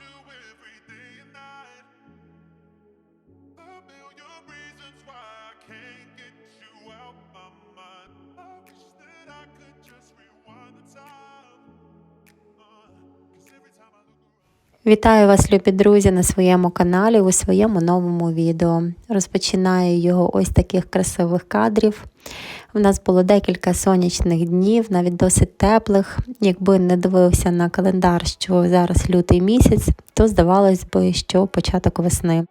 you every day and night. A million reasons why I can't Вітаю вас, любі друзі, на своєму каналі у своєму новому відео. Розпочинаю його ось таких красивих кадрів. У нас було декілька сонячних днів, навіть досить теплих. Якби не дивився на календар, що зараз лютий місяць, то здавалось би, що початок весни.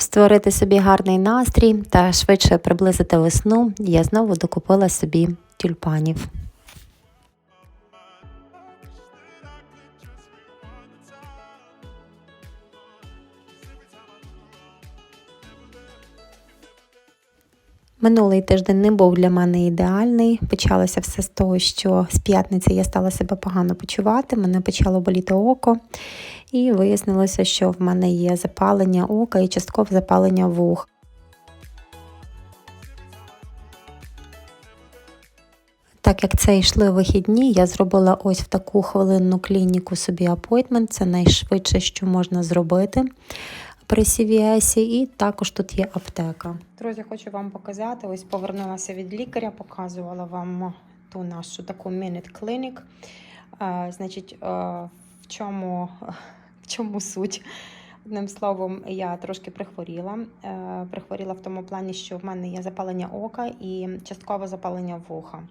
Щоб створити собі гарний настрій та швидше приблизити весну, я знову докупила собі тюльпанів. Минулий тиждень не був для мене ідеальний. Почалося все з того, що з п'ятниці я стала себе погано почувати, мене почало боліти око, і вияснилося, що в мене є запалення ока і часткове запалення вух. Так як це йшли вихідні, я зробила ось в таку хвилинну клініку собі апойтмент. Це найшвидше, що можна зробити при CVS, і також тут є аптека. Друзі, хочу вам показати. Ось повернулася від лікаря, показувала вам ту нашу таку Clinic. Е, Значить, е, в чому, чому суть? Одним словом, я трошки прихворіла. Е, Прихворіла в тому плані, що в мене є запалення ока і часткове запалення вуха.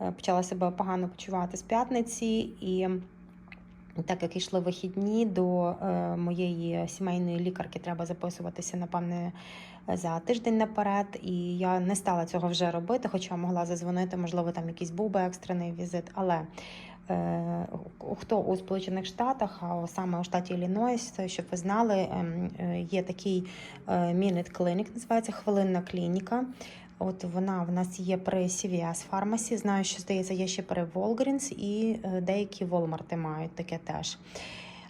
Е, Почала себе погано почувати з п'ятниці і. Так як йшли вихідні до е, моєї сімейної лікарки, треба записуватися, напевне, за тиждень наперед. І я не стала цього вже робити, хоча могла зазвонити, можливо, там якийсь був би екстрений візит. Але хто у Сполучених Штатах, а саме у штаті Іллінойс, щоб ви знали, ем, е, є такий е, Minute Clinic, називається хвилинна клініка. От вона в нас є при CVS Pharmacy, Знаю, що здається, є ще при Walgreens і е, деякі Walmart мають таке теж.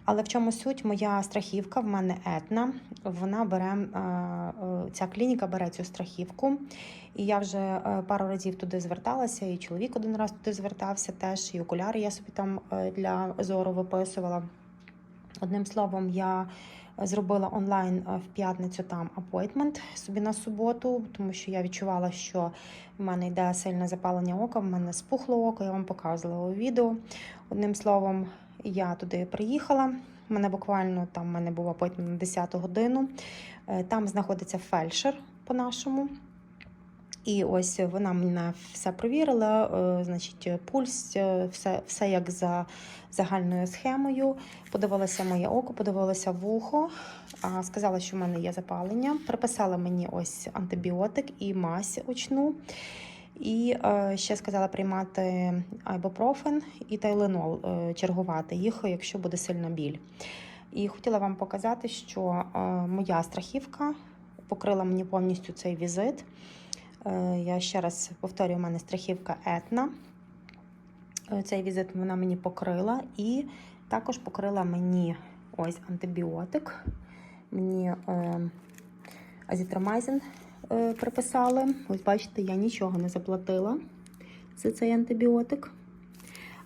Але в чому суть? Моя страхівка, в мене етна. Вона бере е, е, ця клініка бере цю страхівку. І я вже е, пару разів туди зверталася, і чоловік один раз туди звертався теж, і окуляри я собі там для зору виписувала. Одним словом, я зробила онлайн в п'ятницю там апойтмент собі на суботу, тому що я відчувала, що в мене йде сильне запалення ока, в мене спухло око, я вам показувала у відео. Одним словом, я туди приїхала. Мене буквально там мене був апойтмент на 10 годину. Е, Там знаходиться фельдшер по-нашому. І ось вона мене все провірила, е, значить, пульс, е, все, все як за загальною схемою. Подивилася моє око, подивилася вухо, сказала, що в мене є запалення. Приписала мені ось антибіотик і мазь очну. І е, ще сказала приймати айбупрофен і тайленол, е, чергувати їх, якщо буде сильна біль. І хотіла вам показати, що е, моя страхівка покрила мені повністю цей візит. Я ще раз повторюю, у мене страхівка етна. Цей візит вона мені покрила і також покрила мені ось антибіотик. Мені азітромайзин приписали. Ось бачите, я нічого не заплатила за цей антибіотик.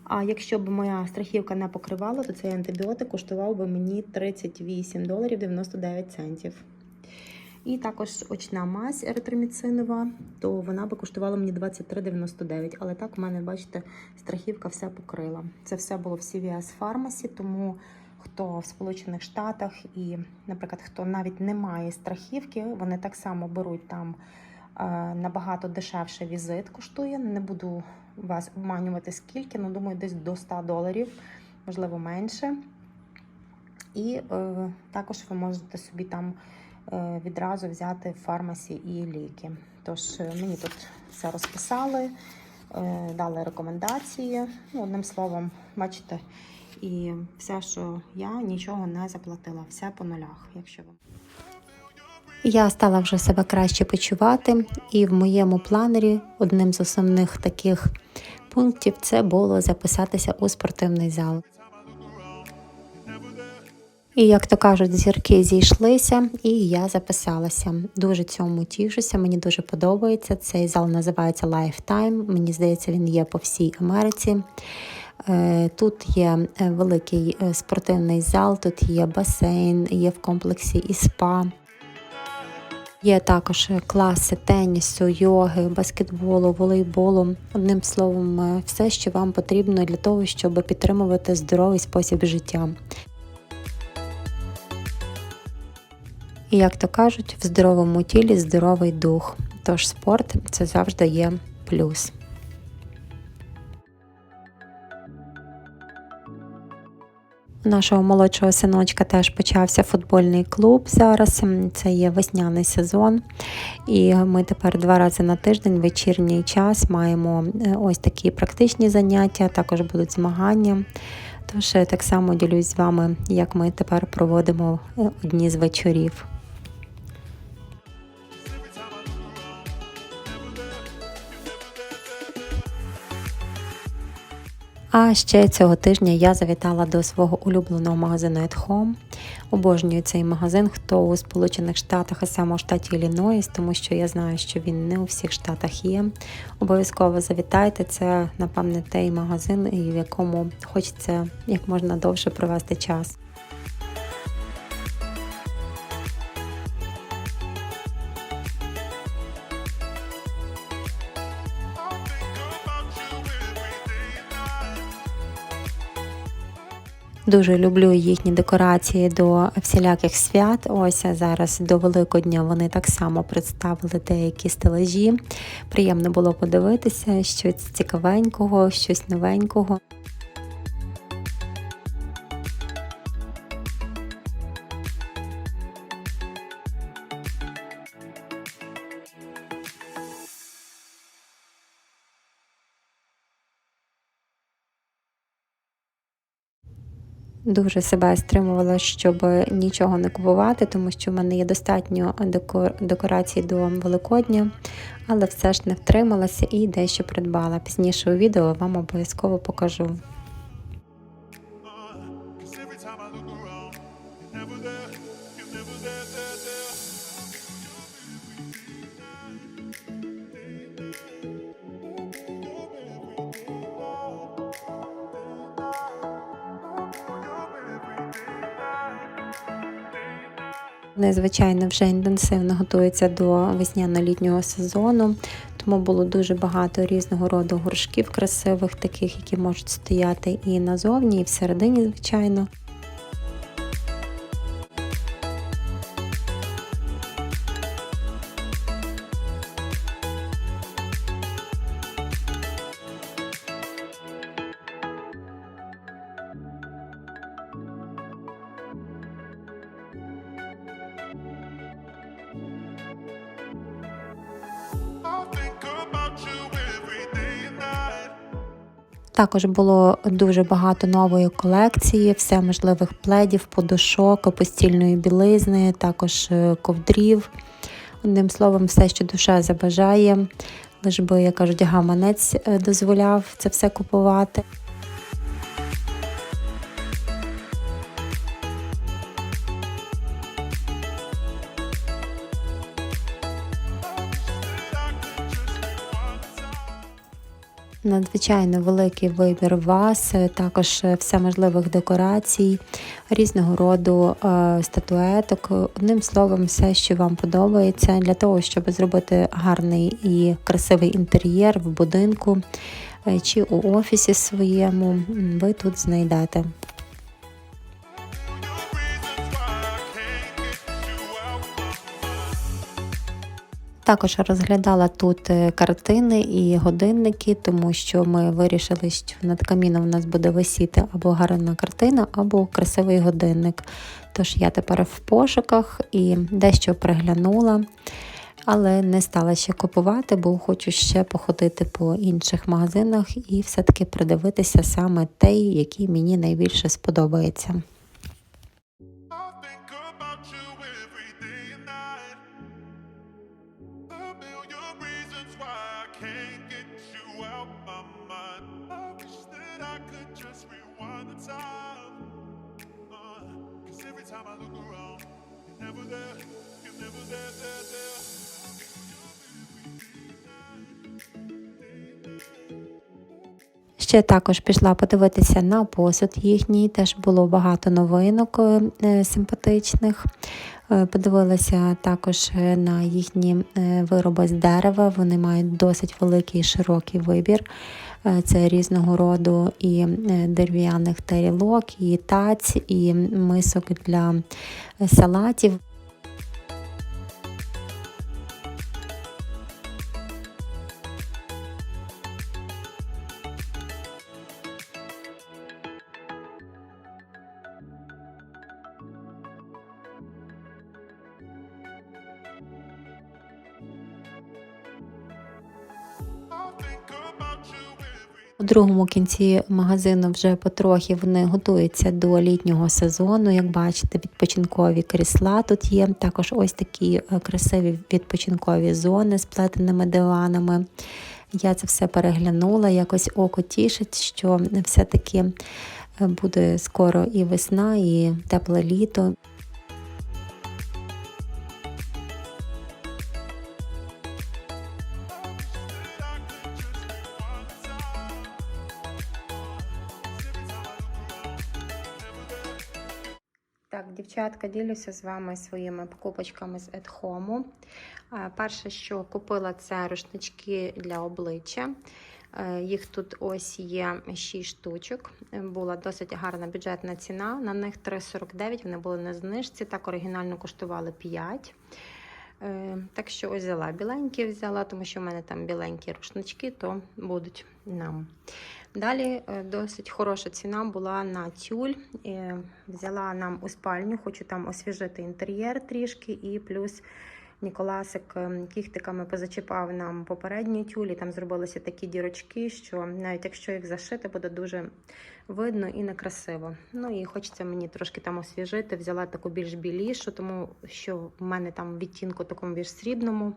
А якщо б моя страхівка не покривала, то цей антибіотик коштував би мені 38 доларів 99 центів. І також очна мазь еритроміцинова, то вона би коштувала мені 23,99. Але так у мене, бачите, страхівка все покрила. Це все було в CVS Pharmacy, тому хто в Сполучених Штатах і, наприклад, хто навіть не має страхівки, вони так само беруть там е, набагато дешевше візит коштує. Не буду вас обманювати скільки, ну думаю, десь до 100 доларів, можливо, менше. І е, також ви можете собі там е, відразу взяти в фармасі і ліки. Тож е, мені тут все розписали. е, дали рекомендації. Ну, одним словом, бачите, і все, що я нічого не заплатила, все по нулях, якщо ви. Я стала вже себе краще почувати, і в моєму планері одним з основних таких пунктів це було записатися у спортивний зал. І як то кажуть, зірки зійшлися, і я записалася. Дуже цьому тішуся. Мені дуже подобається. Цей зал називається Lifetime. Мені здається, він є по всій Америці. Е, Тут є е, великий е, спортивний зал, тут є басейн, є в комплексі і спа. Є також класи тенісу, йоги, баскетболу, волейболу. Одним словом, все, що вам потрібно для того, щоб підтримувати здоровий спосіб життя. І як то кажуть, в здоровому тілі здоровий дух. Тож спорт це завжди є плюс. Нашого молодшого синочка теж почався футбольний клуб зараз. Це є весняний сезон. І ми тепер два рази на тиждень, вечірній час, маємо е, ось такі практичні заняття, також будуть змагання. Тож е, так само ділюсь з вами, як ми тепер проводимо е, одні з вечорів. А ще цього тижня я завітала до свого улюбленого магазину At Home. Обожнюю цей магазин, хто у Сполучених Штатах, а саме у штаті Іллінойс, тому що я знаю, що він не у всіх штатах є. Обов'язково завітайте. Це, напевне, той магазин, в якому хочеться як можна довше провести час. Дуже люблю їхні декорації до всіляких свят. Ось зараз до Великодня вони так само представили деякі стелажі. Приємно було подивитися щось цікавенького, щось новенького. Дуже себе стримувала, щоб нічого не купувати, тому що в мене є достатньо декор- декорацій до Великодня, але все ж не втрималася і дещо придбала. Пізніше у відео вам обов'язково покажу. Звичайно, вже інтенсивно готується до весняно-літнього сезону, тому було дуже багато різного роду горшків красивих, таких, які можуть стояти і назовні, і всередині, звичайно. Також було дуже багато нової колекції, все можливих пледів, подушок, постільної білизни, також е, ковдрів. Одним словом, все, що душа забажає, лиш би, як кажуть, гаманець е, дозволяв це все купувати. Надзвичайно великий вибір ваз, е, також все можливих декорацій, різного роду е, статуеток. Одним словом, все, що вам подобається, для того, щоб зробити гарний і красивий інтер'єр в будинку е, чи у офісі своєму, ви тут знайдете. Також розглядала тут е, картини і годинники, тому що ми вирішили, що над каміном у нас буде висіти або гарна картина, або красивий годинник. Тож я тепер в пошуках і дещо приглянула. але не стала ще купувати, бо хочу ще походити по інших магазинах і все-таки придивитися саме той, який мені найбільше сподобається. Ще також пішла подивитися на посуд їхній, теж було багато новинок е, симпатичних. Е, Подивилася також е, на їхні е, вироби з дерева. Вони мають досить великий широкий вибір. Е, Це різного роду і е, дерев'яних тарілок, і таць, і мисок для е, салатів. У другому кінці магазину вже потрохи вони готуються до літнього сезону. Як бачите, відпочинкові крісла тут є. Також ось такі е, красиві відпочинкові зони з плетеними диванами. Я це все переглянула, якось око тішить, що все-таки е, буде скоро і весна, і тепле літо. Дівчатка, ділюся з вами своїми покупочками з Едхому. Перше, що купила, це рушнички для обличчя. Е, Їх тут ось є 6 штучок. Була досить гарна бюджетна ціна. На них 3,49, вони були на знижці. Так оригінально коштували 5. Е, Так що ось взяла біленькі, взяла, тому що в мене там біленькі рушнички, то будуть нам. Далі е, досить хороша ціна була на тюль. Е, Взяла нам у спальню, хочу там освіжити інтер'єр трішки, і плюс Ніколасик е, кіхтиками позачіпав нам попередню тюль, і там зробилися такі дірочки, що навіть якщо їх зашити, буде дуже видно і некрасиво. Ну і хочеться мені трошки там освіжити. Взяла таку більш білішу, тому що в мене там відтінку такому більш срібному.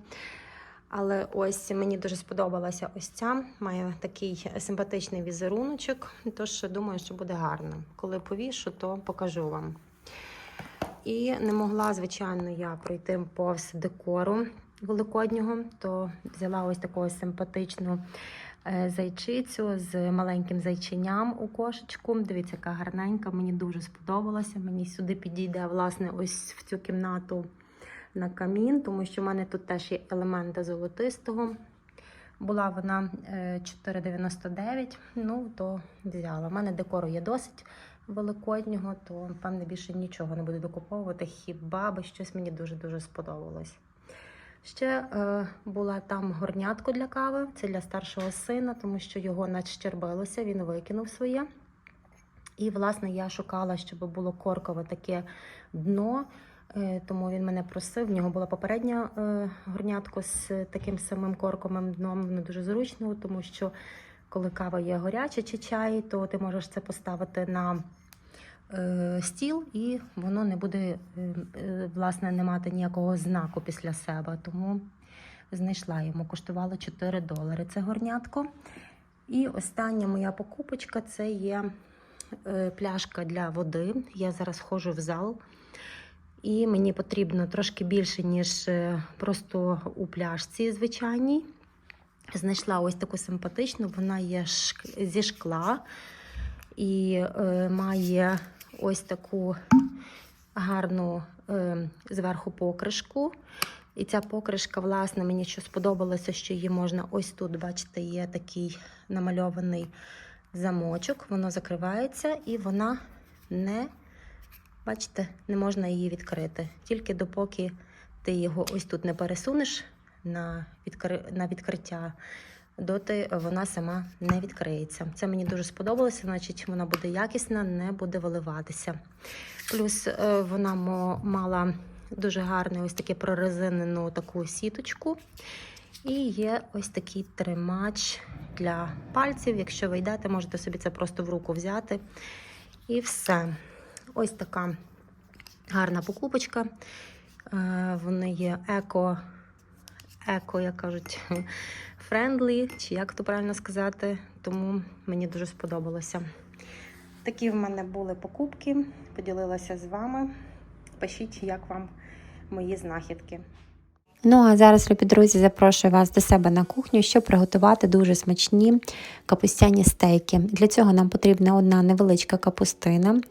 Але ось мені дуже сподобалася ось ця. Має такий симпатичний візеруночок. Тож думаю, що буде гарно. Коли повішу, то покажу вам. І не могла, звичайно, я пройти повз декору великоднього, то взяла ось таку симпатичну е, зайчицю з маленьким зайченям у кошечку. Дивіться, яка гарненька, мені дуже сподобалася. Мені сюди підійде, власне, ось в цю кімнату на камін, тому що в мене тут теж є елементи золотистого. Була вона е, 4,99, ну то взяла. У мене декору є досить великоднього, то певне більше нічого не буду докуповувати. Хіба би щось мені дуже-дуже сподобалось. Ще е, була там горнятко для кави, це для старшого сина, тому що його надщербилося, він викинув своє. І, власне, я шукала, щоб було коркове таке дно. Е, Тому він мене просив. В нього була попередня е, горнятко з таким самим корковим дном. Воно дуже зручно, тому що коли кава є гаряча чи чай, то ти можеш це поставити на е, стіл, і воно не буде е, е, власне не мати ніякого знаку після себе. Тому знайшла йому. Коштувало 4 долари. Це горнятко. І остання моя покупочка це є пляшка для води. Я зараз ходжу в зал. І мені потрібно трошки більше, ніж просто у пляшці звичайній. Знайшла ось таку симпатичну, вона є зі шкла і е, має ось таку гарну е, зверху покришку. І ця покришка, власне, мені що сподобалося, що її можна ось тут, бачите, є такий намальований замочок, воно закривається і вона не Бачите, не можна її відкрити. Тільки допоки ти його ось тут не пересунеш на, на відкриття, доти вона сама не відкриється. Це мені дуже сподобалося, значить вона буде якісна, не буде виливатися. Плюс е, вона мала дуже гарний ось таке прорезинену таку сіточку. І є ось такий тримач для пальців. Якщо ви йдете, можете собі це просто в руку взяти. І все. Ось така гарна покупочка. Е, Вони є еко, еко, як кажуть, френдлі, чи як то правильно сказати. Тому мені дуже сподобалося. Такі в мене були покупки. Поділилася з вами. Пишіть, як вам мої знахідки. Ну а зараз, любі друзі, запрошую вас до себе на кухню, щоб приготувати дуже смачні капустяні стейки. Для цього нам потрібна одна невеличка капустина,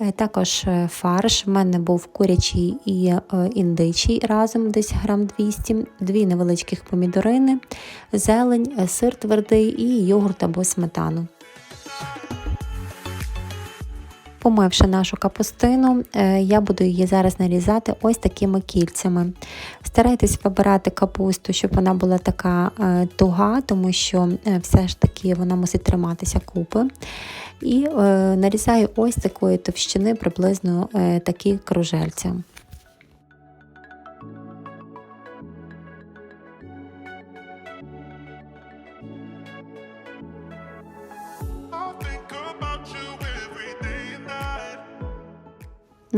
е, також е, фарш. У мене був курячий і е, індичий разом, десь грам 200, дві невеличких помідорини, зелень, сир твердий і йогурт або сметану. Помивши нашу капустину, е, я буду її зараз нарізати ось такими кільцями. Старайтесь вибирати капусту, щоб вона була така е, туга, тому що е, все ж таки вона мусить триматися купи. І нарізаю ось такої товщини приблизно такі кружельця.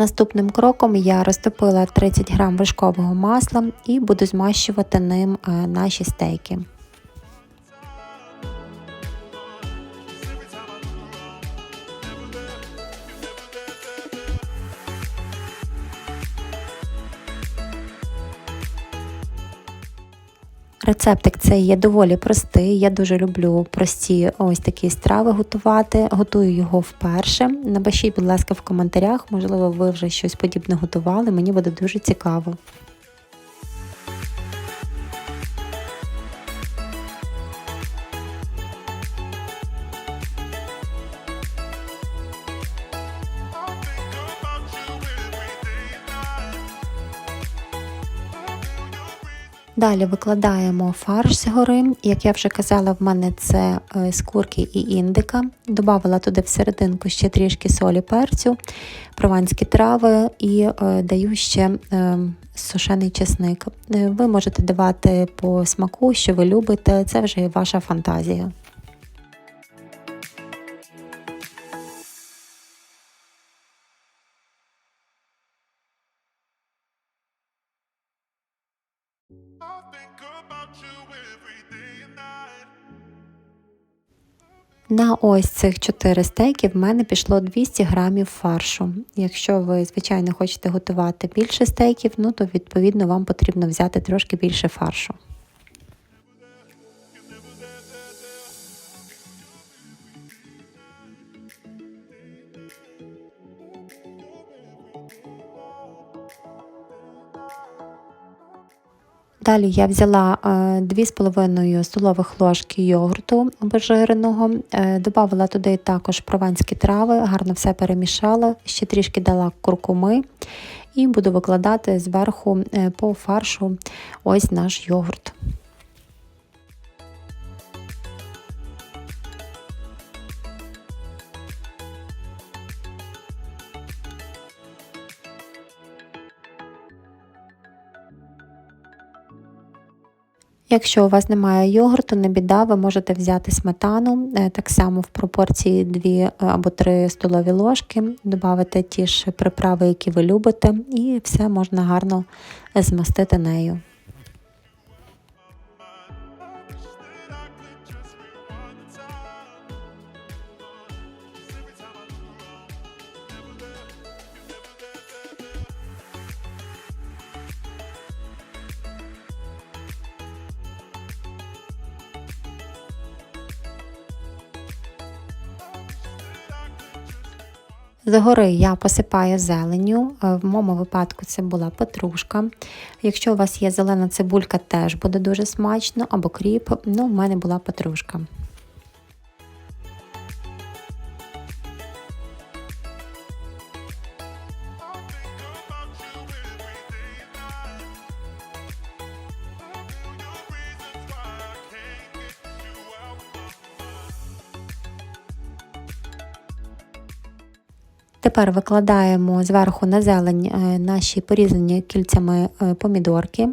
Наступним кроком я розтопила 30 грам вершкового масла і буду змащувати ним е, наші стейки. Рецептик цей є доволі простий. Я дуже люблю прості ось такі страви готувати. Готую його вперше. Напишіть, будь ласка, в коментарях. Можливо, ви вже щось подібне готували. Мені буде дуже цікаво. Далі викладаємо фарш згори. Як я вже казала, в мене це скурки з курки і індика. Добавила туди всерединку ще трішки солі перцю, прованські трави і е, даю ще е, сушений чесник. Е, Ви можете давати по смаку, що ви любите, це вже ваша фантазія. На ось цих 4 стейки в мене пішло 200 грамів фаршу. Якщо ви, звичайно, хочете готувати більше стейків, ну то відповідно вам потрібно взяти трошки більше фаршу. Далі я взяла е, 2,5 столових ложки йогурту обезжиреного, е, додала туди також прованські трави, гарно все перемішала, ще трішки дала куркуми і буду викладати зверху е, по фаршу ось наш йогурт. Якщо у вас немає йогурту, не біда, ви можете взяти сметану, е, так само в пропорції 2 або 3 столові ложки, додати ті ж приправи, які ви любите, і все можна гарно змастити нею. Згори я посипаю зеленню. Е, В моєму випадку це була петрушка. Якщо у вас є зелена цибулька, теж буде дуже смачно, або кріп. Ну, в мене була петрушка. Тепер викладаємо зверху на зелень е, наші порізані кільцями е, помідорки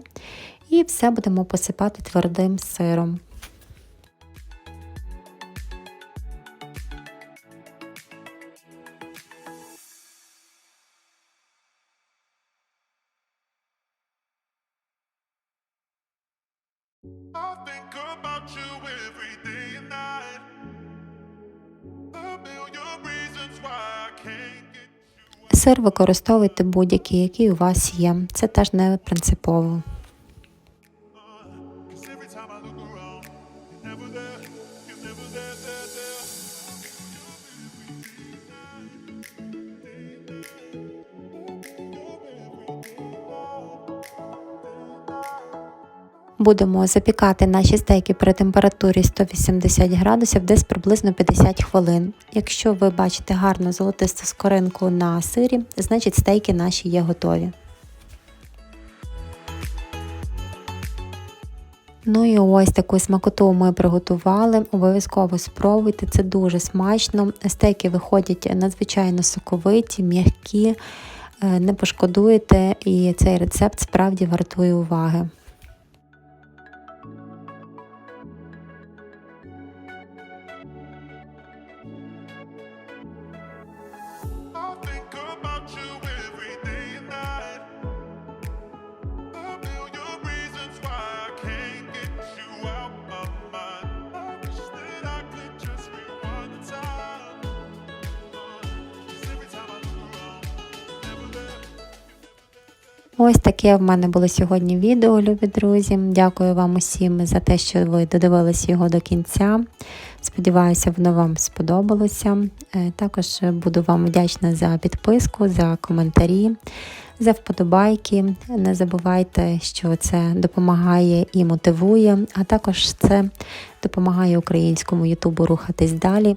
і все будемо посипати твердим сиром. Сир використовуйте будь-який, який у вас є. Це теж не принципово. Будемо запікати наші стейки при температурі 180 градусів десь приблизно 50 хвилин. Якщо ви бачите гарну золотисту скоринку на сирі, значить стейки наші є готові. Ну і ось таку смакоту ми приготували. Обов'язково спробуйте, це дуже смачно. Стейки виходять надзвичайно соковиті, м'які, е, не пошкодуєте, і цей рецепт справді вартує уваги. Ось таке в мене було сьогодні відео, любі друзі. Дякую вам усім за те, що ви додивилися його до кінця. Сподіваюся, воно вам сподобалося. Е, Також буду вам вдячна за підписку, за коментарі, за вподобайки. Не забувайте, що це допомагає і мотивує, а також це допомагає українському Ютубу рухатись далі.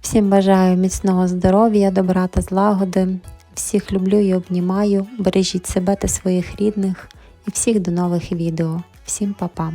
Всім бажаю міцного здоров'я, добра та злагоди. Всіх люблю і обнімаю. Бережіть себе та своїх рідних і всіх до нових відео. Всім па-па!